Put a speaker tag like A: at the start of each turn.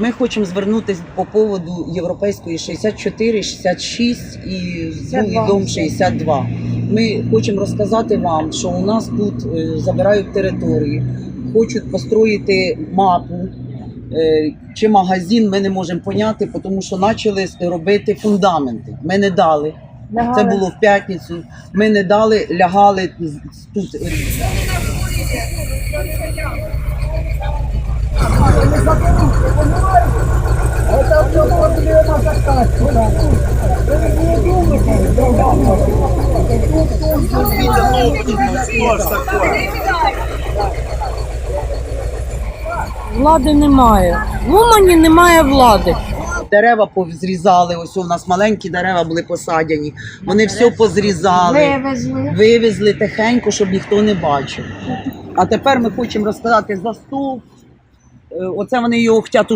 A: Ми хочемо звернутися по поводу європейської 64, 66 і другий дом 62. Ми хочемо розказати вам, що у нас тут е, забирають території, хочуть построїти мапу. е, Чи магазин ми не можемо поняти, тому що почали робити фундаменти. Ми не дали. Це було в п'ятницю. Ми не дали, лягали з- тут. е,
B: Влади немає. В Умані немає влади.
A: Дерева позрізали. Ось у нас маленькі дерева були посадяні. Вони все позрізали,
B: Вивезли.
A: вивезли тихенько, щоб ніхто не бачив. А тепер ми хочемо розказати за стовп. Е, Оце вони його хочуть